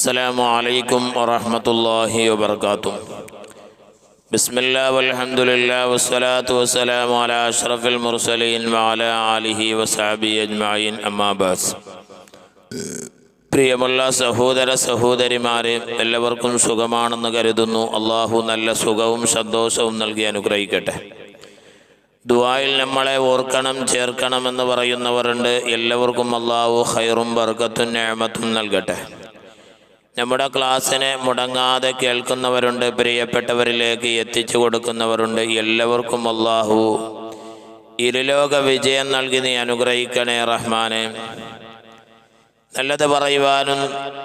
السلام عليكم ورحمة الله وبركاته بسم الله والحمد لله والصلاة والسلام على أشرف المرسلين وعلى آله وصحبه أجمعين أما بعد പ്രിയമുള്ള സഹോദര സഹോദരിമാരെ എല്ലാവർക്കും സുഖമാണെന്ന് കരുതുന്നു അള്ളാഹു നല്ല സുഖവും സന്തോഷവും നൽകി അനുഗ്രഹിക്കട്ടെ ദുആയിൽ നമ്മളെ ഓർക്കണം ചേർക്കണം എന്ന് പറയുന്നവരുണ്ട് എല്ലാവർക്കും അള്ളാഹു ഹൈറും ബർക്കത്തും ഞാമത്തും നൽകട്ടെ നമ്മുടെ ക്ലാസ്സിനെ മുടങ്ങാതെ കേൾക്കുന്നവരുണ്ട് പ്രിയപ്പെട്ടവരിലേക്ക് എത്തിച്ചു കൊടുക്കുന്നവരുണ്ട്. എല്ലാവർക്കും അള്ളാഹു ഇരുലോക വിജയം നൽകി നീ അനുഗ്രഹിക്കണേ റഹ്മാനെ. നല്ലത് പറയുവാനും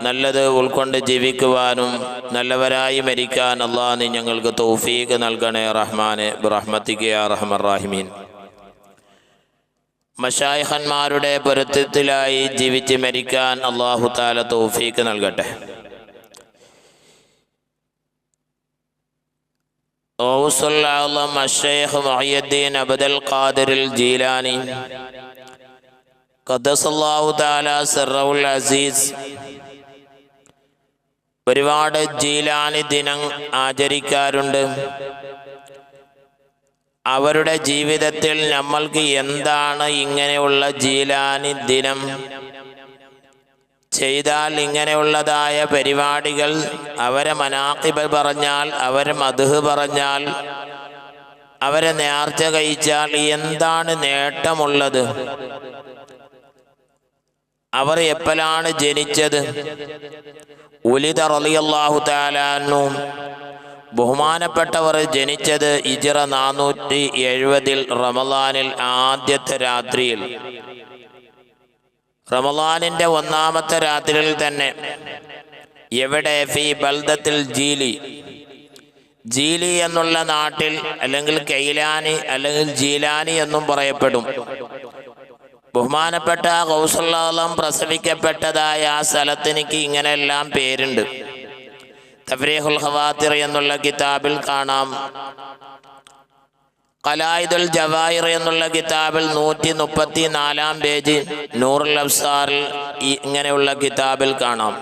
നല്ലത് ഉൾക്കൊണ്ട് ജീവിക്കുവാനും നല്ലവരായി മരിക്കാൻ അള്ളാഹ് നീ ഞങ്ങൾക്ക് തൗഫീഖ് നൽകണേ റഹ്മാനെ. റഹ്മത്തിക്ക് റഹ്മർ റാഹിമീൻ മഷായഹന്മാരുടെ പൊരുത്തത്തിലായി ജീവിച്ച് മരിക്കാൻ അള്ളാഹു താല തൗഫീഖ് നൽകട്ടെ. ഒരുപാട് ജീലാനി ദിനം ആചരിക്കാറുണ്ട്. അവരുടെ ജീവിതത്തിൽ നമ്മൾക്ക് എന്താണ് ഇങ്ങനെയുള്ള ജീലാനി ദിനം? ചെയ്താൽ ഇങ്ങനെയുള്ളതായ പരിപാടികൾ അവരെ മനാക്കിബ് പറഞ്ഞാൽ അവരെ മധുഹ് പറഞ്ഞാൽ അവരെ നേർച്ച കഴിച്ചാൽ എന്താണ് നേട്ടമുള്ളത്? അവർ എപ്പോഴാണ് ജനിച്ചത്? ഉലിത റളിയല്ലാഹു താലാന്നു ബഹുമാനപ്പെട്ടവർ ജനിച്ചത് ഇജിറ നാനൂറ്റി എഴുപതിൽ റമളാനിൽ ആദ്യത്തെ രാത്രിയിൽ. റമലാനിന്റെ ഒന്നാമത്തെ രാത്രിയിൽ തന്നെ എവിടെ? ഫി ബൽദത്തിൽ ജീലി. ജീലി എന്നുള്ള നാട്ടിൽ അല്ലെങ്കിൽ കൈലാനി അല്ലെങ്കിൽ ജീലാനി എന്നും പറയപ്പെടും. ബഹുമാനപ്പെട്ട കൗസല്ലാം പ്രസവിക്കപ്പെട്ടതായ ആ സ്ഥലത്തിനിക്ക് ഇങ്ങനെയെല്ലാം പേരുണ്ട്. തഫ്രീഹുൽ ഹവാത്തിർ എന്നുള്ള കിതാബിൽ കാണാം. കലായിദുൽ ജവാഹിർ എന്നുള്ള കിതാബിൽ നൂറ്റി മുപ്പത്തി നാലാം പേജ് നൂറുൽ അഫ്സാറിൽ ഇങ്ങനെയുള്ള കിതാബിൽ കാണാം.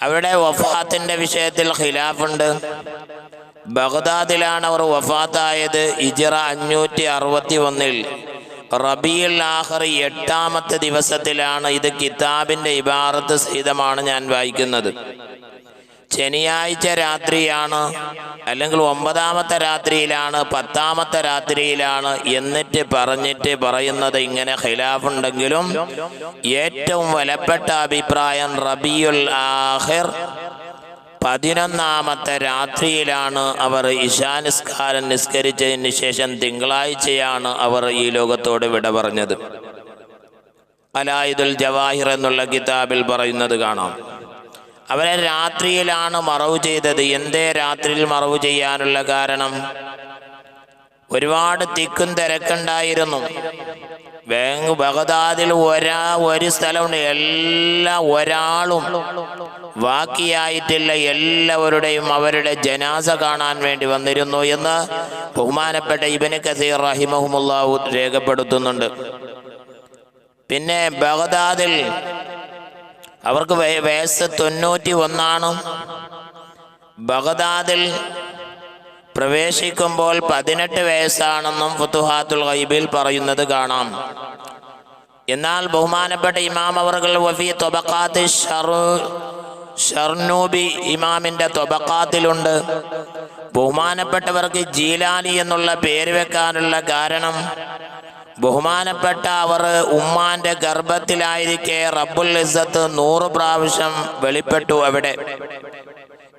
അവിടെ വഫാത്തിന്റെ വിഷയത്തിൽ ഖിലാഫുണ്ട്. ബഗ്ദാദിലാണ് അവർ വഫാത്തായത് ഇജിറ അഞ്ഞൂറ്റി അറുപത്തി ഒന്നിൽ റബിയുൽ ആഹർ എട്ടാമത്തെ ദിവസത്തിലാണ് ഇത് കിതാബിന്റെ ഇബാറത്ത് സഹിതമാണ് ഞാൻ വായിക്കുന്നത്. ശനിയാഴ്ച രാത്രിയാണ്. അല്ലെങ്കിൽ ഒമ്പതാമത്തെ രാത്രിയിലാണ് പത്താമത്തെ രാത്രിയിലാണ് എന്നിട്ട് പറഞ്ഞിട്ട് പറയുന്നത് ഇങ്ങനെ ഖിലാഫുണ്ടെങ്കിലും ഏറ്റവും വിലപ്പെട്ട അഭിപ്രായം റബിയുൽ ആഹിർ പതിനൊന്നാമത്തെ രാത്രിയിലാണ് അവർ ഇശാനിസ്കാരം നിസ്കരിച്ചതിന് ശേഷം തിങ്കളാഴ്ചയാണ് അവർ ഈ ലോകത്തോട് വിട പറഞ്ഞത്. അലായുദുൽ ജവാഹിർ എന്നുള്ള കിതാബിൽ പറയുന്നത് കാണാം. അവരെ രാത്രിയിലാണ് മറവ് ചെയ്തത്. എന്തേ രാത്രിയിൽ മറവ് ചെയ്യാനുള്ള കാരണം? ഒരുപാട് തിക്കും തിരക്കുണ്ടായിരുന്നു. ബാങ്ക് ബഗദാദിൽ ഒരാ ഒരു സ്ഥലമുണ്ട്. എല്ലാ ഒരാളും ബാക്കിയായിട്ടില്ല എല്ലാവരുടെയും അവരുടെ ജനാസ കാണാൻ വേണ്ടി വന്നിരുന്നു എന്ന് ബഹുമാനപ്പെട്ട ഇബന് കസീർ റഹിമഹുമുല്ലാവു രേഖപ്പെടുത്തുന്നുണ്ട്. പിന്നെ ബഗദാദിൽ അവർക്ക് വയ- വയസ്സ് തൊണ്ണൂറ്റി ഒന്നാണ് ബഗദാദിൽ പ്രവേശിക്കുമ്പോൾ പതിനെട്ട് വയസ്സാണെന്നും ഫുത്തുഹാത്തുൽ ഗൈബിൽ പറയുന്നത് കാണാം. എന്നാൽ ബഹുമാനപ്പെട്ട ഇമാം അവർകൾ വഫി തൊബക്കാത്ത് ഷർനൂബി ഇമാമിന്റെ തൊബക്കാത്തിലുണ്ട് ബഹുമാനപ്പെട്ടവർക്ക് ജീലാലി എന്നുള്ള പേര് വെക്കാനുള്ള കാരണം ബഹുമാനപ്പെട്ട അവർ ഉമ്മാന്റെ ഗർഭത്തിലായിരിക്കെ റബ്ബുൽ ഇസ്സത്ത് നൂറ് പ്രാവശ്യം വെളിപ്പെട്ടു അവിടെ.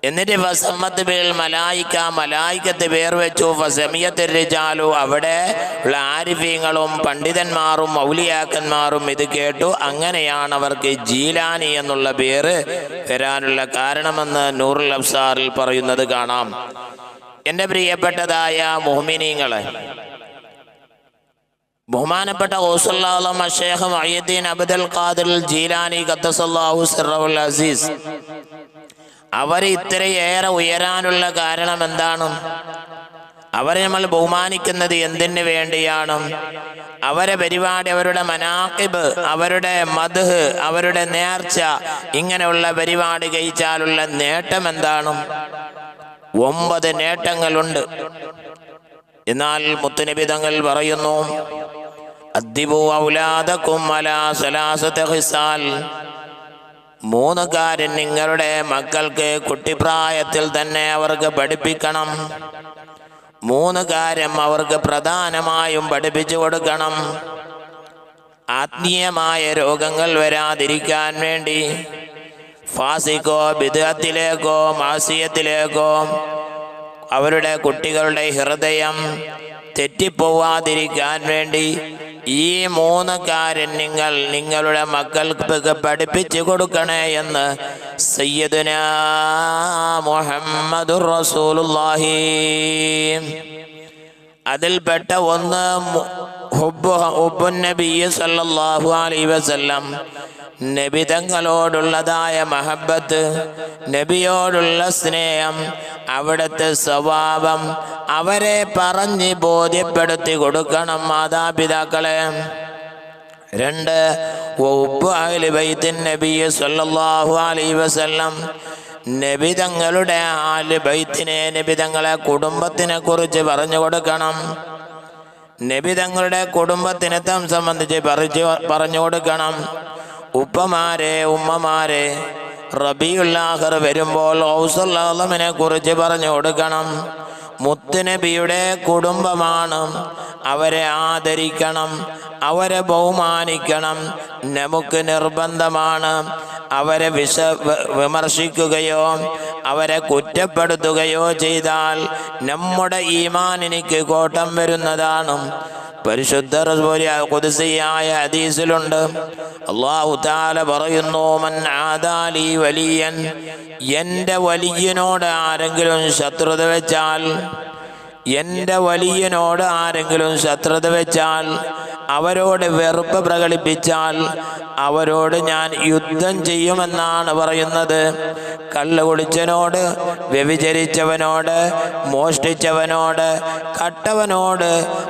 എന്നിട്ട് ഫസമ്മത്ത് ബിൽ മലായിക്ക മലായിക്കത്ത് പേർ വെച്ചു. ഫസമിയത്ത് രജാലു അവിടെ ഉള്ള ആരിഫീങ്ങളും പണ്ഡിതന്മാരും മൗലിയാക്കന്മാരും ഇത് കേട്ടു. അങ്ങനെയാണ് അവർക്ക് ജീലാനി എന്നുള്ള പേര് വരാനുള്ള കാരണമെന്ന് നൂറുൽ അഫ്സാറിൽ പറയുന്നത് കാണാം. എന്റെ പ്രിയപ്പെട്ടതായ മോഹിനീങ്ങളെ ബഹുമാനപ്പെട്ട ഖാദിർ ജീലാനി അസീസ്. അവർ ഇത്രയേറെ ഉയരാനുള്ള കാരണം എന്താണ്? അവരെ നമ്മൾ ബഹുമാനിക്കുന്നത് എന്തിനു വേണ്ടിയാണ്? അവരെ പരിപാടി അവരുടെ മനാക്കിബ് അവരുടെ മധ് അവരുടെ നേർച്ച ഇങ്ങനെയുള്ള പരിപാടി കഴിച്ചാലുള്ള നേട്ടം എന്താണ്? ഒമ്പത് നേട്ടങ്ങളുണ്ട്. എന്നാൽ മുത്തുനിബിതങ്ങൾ പറയുന്നു അദ്ദിബു അലാ ഹിസാൽ മൂന്ന് കാര്യം നിങ്ങളുടെ മക്കൾക്ക് കുട്ടിപ്രായത്തിൽ തന്നെ അവർക്ക് പഠിപ്പിക്കണം. മൂന്ന് കാര്യം അവർക്ക് പ്രധാനമായും പഠിപ്പിച്ചു കൊടുക്കണം. ആത്മീയമായ രോഗങ്ങൾ വരാതിരിക്കാൻ വേണ്ടി ഫാസിക്കോ ബിദത്തിലേക്കോ മാസിയത്തിലേക്കോ അവരുടെ കുട്ടികളുടെ ഹൃദയം തെറ്റിപ്പോവാതിരിക്കാൻ വേണ്ടി ഈ മൂന്ന് നിങ്ങൾ നിങ്ങളുടെ മക്കൾക്ക് പഠിപ്പിച്ചു കൊടുക്കണേ എന്ന് സയ്യദുന മുഹമ്മദുർ റസൂലുള്ളാഹി. അതിൽപ്പെട്ട ഒന്ന് ഹുബ് ഹുബ്ബു നബി സല്ലല്ലാഹു അലൈഹി വസല്ലം നബി തങ്ങളോടുള്ളതായ മഹബത്ത് നബിയോടുള്ള സ്നേഹം അവിടുത്തെ സ്വഭാവം അവരെ പറഞ്ഞ് ബോധ്യപ്പെടുത്തി കൊടുക്കണം മാതാപിതാക്കളെ. രണ്ട് ഉപ്പ് അഹ്ലി ബൈത്തിൻ നബി സല്ലല്ലാഹു അലൈഹി വസല്ലം. നബി തങ്ങളുടെ ആൽ ബൈത്തിനെ നബി കുടുംബത്തിനെ കുറിച്ച് പറഞ്ഞു കൊടുക്കണം. നബി തങ്ങളുടെ കുടുംബത്തിനെ തം സംബന്ധിച്ച് പറഞ്ഞു പറഞ്ഞു കൊടുക്കണം. ഉപ്പമാരെ ഉമ്മമാരെ റബിയുല്ലാഹർ വരുമ്പോൾ ഔസല്ലാമിനെ കുറിച്ച് പറഞ്ഞു കൊടുക്കണം. മുത്തുനബിയുടെ കുടുംബമാണ്. അവരെ ആദരിക്കണം അവരെ ബഹുമാനിക്കണം. നമുക്ക് നിർബന്ധമാണ് അവരെ വിശ വിമർശിക്കുകയോ അവരെ കുറ്റപ്പെടുത്തുകയോ ചെയ്താൽ നമ്മുടെ ഈമാൻ എനിക്ക് കോട്ടം വരുന്നതാണ്. പരിശുദ്ധ റസൂലിയ അതീസിലുണ്ട് അല്ലാഹു തആല പറയുന്നു മൻ ആദാലി വലിയൻ എന്റെ വലിയനോട് ആരെങ്കിലും ശത്രുത വെച്ചാൽ എന്റെ വലിയനോട് ആരെങ്കിലും ശത്രുത വെച്ചാൽ അവരോട് വെറുപ്പ് പ്രകടിപ്പിച്ചാൽ അവരോട് ഞാൻ യുദ്ധം ചെയ്യുമെന്നാണ് പറയുന്നത്. കള്ള് കുടിച്ചനോട് വ്യഭിചരിച്ചവനോട് മോഷ്ടിച്ചവനോട് കട്ടവനോട്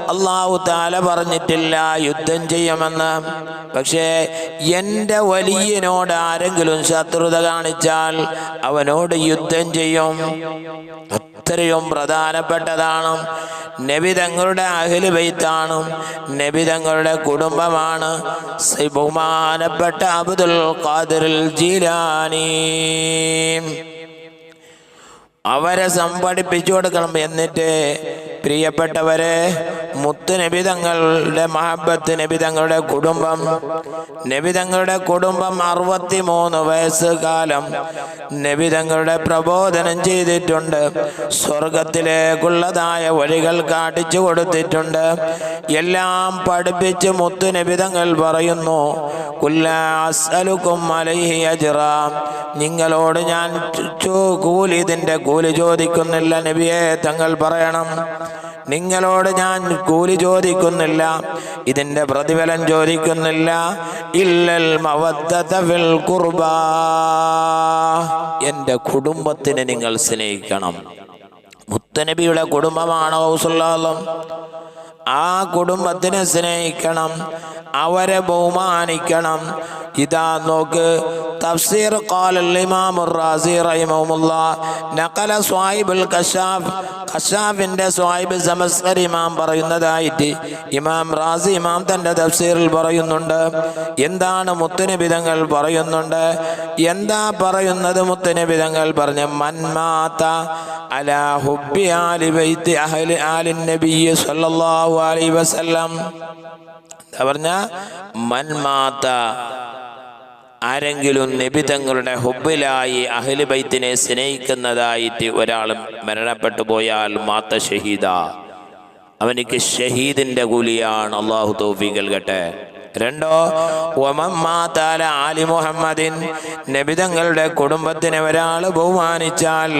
അള്ളാഹു താല പറഞ്ഞിട്ടില്ല യുദ്ധം ചെയ്യുമെന്ന്. പക്ഷേ എന്റെ വലിയനോട് ആരെങ്കിലും ശത്രുത കാണിച്ചാൽ അവനോട് യുദ്ധം ചെയ്യും. അത്രയും പ്രധാനപ്പെട്ടതാണ്. നബി തങ്ങളുടെ അഹിൽ ബൈത്താണ്. നബി തങ്ങളുടെ കുടുംബമാണ്. ബഹുമാനപ്പെട്ട അബ്ദുൽ ഖാദിർ ജീലാനി. അവരെ സംഘടിപ്പിച്ചു കൊടുക്കണം എന്നിട്ട് പ്രിയപ്പെട്ടവരെ മുത്ത് നബിതങ്ങളുടെ മഹബത്ത് നബിതങ്ങളുടെ കുടുംബം നബിതങ്ങളുടെ കുടുംബം അറുപത്തി മൂന്ന് വയസ്സ് കാലം നബിതങ്ങളുടെ പ്രബോധനം ചെയ്തിട്ടുണ്ട്. സ്വർഗത്തിലേക്കുള്ളതായ വഴികൾ കാട്ടിച്ചു കൊടുത്തിട്ടുണ്ട്. എല്ലാം പഠിപ്പിച്ച് മുത്ത് നബിതങ്ങൾ പറയുന്നു അലൈഹി നിങ്ങളോട് ഞാൻ കൂലി ഇതിന്റെ കൂലി ചോദിക്കുന്നില്ല നബിയെ തങ്ങൾ പറയണം. നിങ്ങളോട് ഞാൻ കൂലി ചോദിക്കുന്നില്ല ഇതിന്റെ പ്രതിഫലം ചോദിക്കുന്നില്ല. ഇല്ലൽ മവദ്ദത കുർബ എന്റെ കുടുംബത്തിനെ നിങ്ങൾ സ്നേഹിക്കണം. മുത്തനബിയുടെ കുടുംബമാണോ ഹൗസുല്ലാലം ആ കുടുംബത്തിനെ സ്നേഹിക്കണം അവരെ ബഹുമാനിക്കണം. ഇതാ നോക്ക് തഫ്സീർ ഖാലൽ ഇമാം റാസി റഹിമഹുല്ലാ നഖല സ്വാഹിബുൽ കശാഫ് കശാഫിന്റെ സ്വാഹിബ് സമസ്കർ ഇമാം പറയുന്നതായിട്ട് ഇമാം റാസി ഇമാം തന്റെ തഫ്സീറിൽ പറയുന്നുണ്ട്. എന്താണ് മുത്തുനിബിതങ്ങൾ പറയുന്നുണ്ട്? എന്താ പറയുന്നത് മുത്തുനിബിതങ്ങൾ? പറഞ്ഞ മന്മാത്ത അലാ ഹുബി ആലി ബൈത്തി അഹലി ആലിൻ നബി സല്ലല്ലാഹു അലൈഹി വസല്ലം. എന്താ പറഞ്ഞ? മൻമാത്ത ആരെങ്കിലും നബി തങ്ങളുടെ ഹുബിലായി അഹ്ലി ബൈത്തിനെ സ്നേഹിക്കുന്നതായിട്ട് ഒരാൾ മരണപ്പെട്ടു പോയാൽ മാത്ത ഷഹീദ. അവനിക്ക് ഷഹീദിന്റെ കൂലിയാണ് അള്ളാഹു തൗഫീഖ് കൽകട്ടെ രണ്ടോ ഒമമ്മാത്താല ആലി മുഹമ്മദിൻ നബിതങ്ങളുടെ കുടുംബത്തിനെ ഒരാൾ ബഹുമാനിച്ചാൽ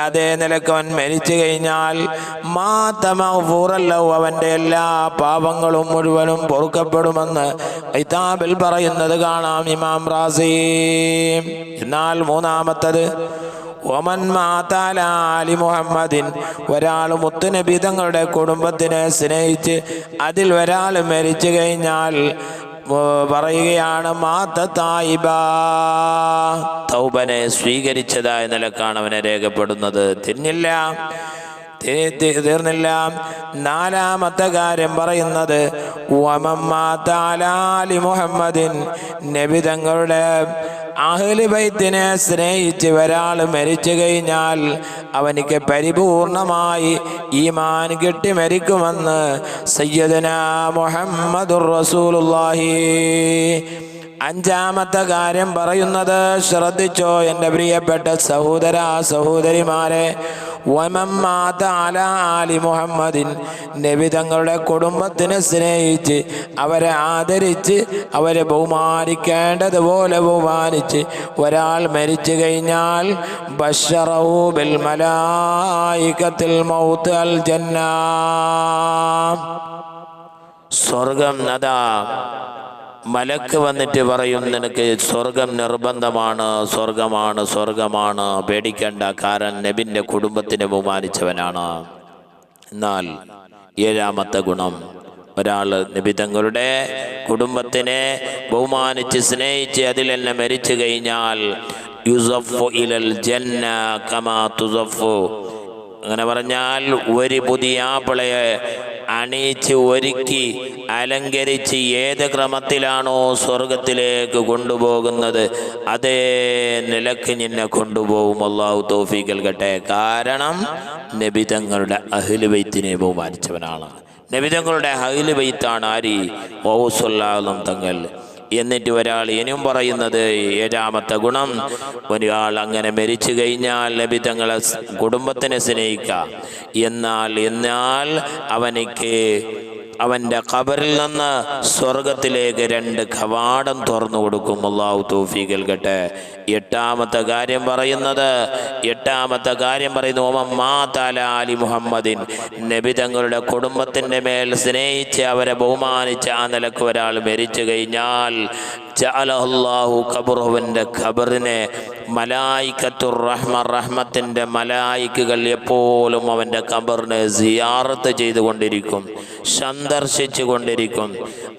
അതേ നിലയ്ക്ക് അവൻ മരിച്ചു കഴിഞ്ഞാൽ മാതമൂറല്ലോ അവന്റെ എല്ലാ പാപങ്ങളും മുഴുവനും പൊറുക്കപ്പെടുമെന്ന് ഐതാബിൽ പറയുന്നത് കാണാം ഇമാം റാസി. എന്നാൽ മൂന്നാമത്തത് ഒമൻ മാതാലാലി മുഹമ്മദിൻ ഒരാൾ മുത്തുനബി തങ്ങളുടെ കുടുംബത്തിനെ സ്നേഹിച്ച് അതിൽ ഒരാൾ മരിച്ചു കഴിഞ്ഞാൽ പറയുകയാണ് മാത്ത തായിബ. തൗബനെ സ്വീകരിച്ചതായ നിലക്കാണ് അവനെ രേഖപ്പെടുന്നത്. തിരിഞ്ഞില്ല തീർന്നില്ല. നാലാമത്തെ കാര്യം പറയുന്നത് മുഹമ്മദിൻ. നബി തങ്ങളുടെ അഹ്ലി ബൈത്തിനെ സ്നേഹിച്ച് ഒരാൾ മരിച്ചു കഴിഞ്ഞാൽ അവനിക്ക് പരിപൂർണമായി ഈമാൻ കിട്ടി മരിക്കുമെന്ന് സയ്യദന മുഹമ്മദുർ റസൂലുള്ളാഹി. അഞ്ചാമത്തെ കാര്യം പറയുന്നത് ശ്രദ്ധിച്ചോ എന്റെ പ്രിയപ്പെട്ട സഹോദര സഹോദരിമാരെ ആലി മുഹമ്മദിൻ. നബി തങ്ങളുടെ കുടുംബത്തിനെ സ്നേഹിച്ച് അവരെ ആദരിച്ച് അവരെ ബഹുമാനിക്കേണ്ടതുപോലെ ബഹുമാനിച്ച് ഒരാൾ മരിച്ചു കഴിഞ്ഞാൽ ബഷറഹു ബിൽ മലായികത്തിൽ മൗത്ത് അൽ ജന്ന. സ്വർഗം നദാ മലക്ക് വന്നിട്ട് പറയും നിനക്ക് സ്വർഗം നിർബന്ധമാണ് സ്വർഗമാണ് സ്വർഗമാണ്. പേടിക്കേണ്ട കാരണം നബിന്റെ കുടുംബത്തിനെ ബഹുമാനിച്ചവനാണ്. എന്നാൽ ഏഴാമത്തെ ഗുണം ഒരാൾ നബി തങ്ങളുടെ കുടുംബത്തിനെ ബഹുമാനിച്ച് സ്നേഹിച്ച് അതിലെല്ലാം മരിച്ചു കഴിഞ്ഞാൽ ഇലൽ ജന്ന കമാ അങ്ങനെ പറഞ്ഞാൽ ഒരു പുതിയ ആപ്പിളയെ അണിയിച്ച് ഒരുക്കി അലങ്കരിച്ച് ഏത് ക്രമത്തിലാണോ സ്വർഗത്തിലേക്ക് കൊണ്ടുപോകുന്നത് അതേ നിലയ്ക്ക് നിന്നെ കൊണ്ടുപോകും. അള്ളാഹു തോഫീക്ക് നൽകട്ടെ. കാരണം നബിതങ്ങളുടെ അഹിലുബൈത്തിനെ ബഹുമാനിച്ചവനാണ്. നബിതങ്ങളുടെ അഹിലുബൈത്താണ് ആരി? ഓസുല്ലാലും തങ്ങൾ. എന്നിട്ട് ഒരാൾ ഇനിയും പറയുന്നത് ഏഴാമത്തെ ഗുണം ഒരാൾ അങ്ങനെ മരിച്ചു കഴിഞ്ഞാൽ നബി തങ്ങളെ കുടുംബത്തിനെ സ്നേഹിക്കാം. എന്നാൽ എന്നാൽ അവനിക്ക് അവന്റെ ഖബറിൽ നിന്ന് സ്വർഗത്തിലേക്ക് രണ്ട് കവാടം തുറന്നു കൊടുക്കും. അള്ളാഹു തോഫി കേൾക്കട്ടെ എട്ടാമത്തെ കാര്യം പറയുന്നത് എട്ടാമത്തെ കാര്യം പറയുന്നു താല അലി മുഹമ്മദിൻ. നബി തങ്ങളുടെ കുടുംബത്തിന്റെ മേൽ സ്നേഹിച്ച് അവരെ ബഹുമാനിച്ച് ആ നിലയ്ക്ക് ഒരാൾ മരിച്ചു കഴിഞ്ഞാൽ ഖബറിനെ മലായിക്കത്തുർ റഹ്മ റഹ്മത്തിന്റെ മലായിക്കുകൾ എപ്പോഴും അവന്റെ ഖബറിനെ സിയാറത്ത് ചെയ്തുകൊണ്ടിരിക്കും സന്ദർശിച്ചു കൊണ്ടിരിക്കും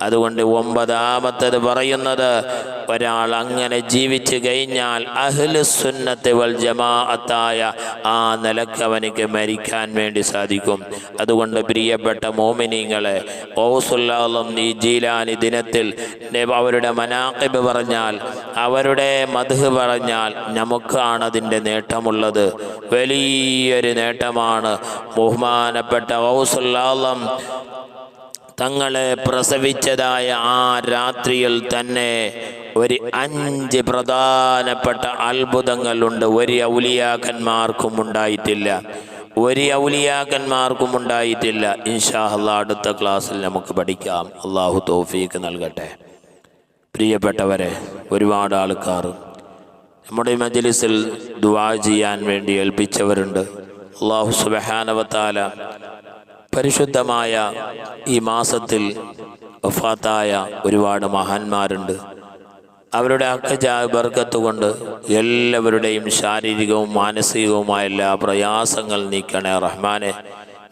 അതുകൊണ്ട് ഒമ്പതാമത്തത് പറയുന്നത് ഒരാൾ അങ്ങനെ ജീവിച്ചു കഴിഞ്ഞാൽ അഹ്ലു സുന്നത്ത് വൽ ജമാഅത്തായ ആ നിലയ്ക്ക് അവനിക്ക് മരിക്കാൻ വേണ്ടി സാധിക്കും. അതുകൊണ്ട് പ്രിയപ്പെട്ട മോമിനിങ്ങളെ ഓസുല്ലാലും ഈ ജീലാനി ദിനത്തിൽ അവരുടെ അവരുടെ മനാക്കിബ് പറഞ്ഞാൽ അവരുടെ മധു പറഞ്ഞാൽ നമുക്കാണ് അതിന്റെ നേട്ടമുള്ളത്. വലിയൊരു നേട്ടമാണ്. ബഹുമാനപ്പെട്ട ഔസുല്ലാളം തങ്ങളെ പ്രസവിച്ചതായ ആ രാത്രിയിൽ തന്നെ ഒരു അഞ്ച് പ്രധാനപ്പെട്ട അത്ഭുതങ്ങളുണ്ട്. ഒരു ഔലിയാക്കന്മാർക്കും ഉണ്ടായിട്ടില്ല. ഒരു ഔലിയാക്കന്മാർക്കും ഉണ്ടായിട്ടില്ല. ഇൻഷാ അള്ളാഹ് അടുത്ത ക്ലാസ്സിൽ നമുക്ക് പഠിക്കാം. അള്ളാഹു തോഫീക്ക് നൽകട്ടെ. പ്രിയപ്പെട്ടവരെ ഒരുപാട് ആൾക്കാർ നമ്മുടെ മജ്ലിസിൽ ദുവാ ചെയ്യാൻ വേണ്ടി ഏൽപ്പിച്ചവരുണ്ട്. അള്ളാഹു സുബഹാനവത്താല പരിശുദ്ധമായ ഈ മാസത്തിൽ വഫാത്തായ ഒരുപാട് മഹാന്മാരുണ്ട്. അവരുടെ അക്കജാബർഗത്ത് കൊണ്ട് എല്ലാവരുടെയും ശാരീരികവും മാനസികവുമായ എല്ലാ പ്രയാസങ്ങൾ നീക്കണേ റഹ്മാനെ.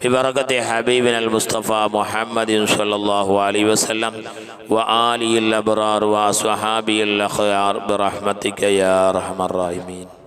ببركة حبيبنا المصطفى محمد صلى الله عليه وسلم وآله الأبرار وأصحابه الأخيار برحمتك يا أرحم الراحمين.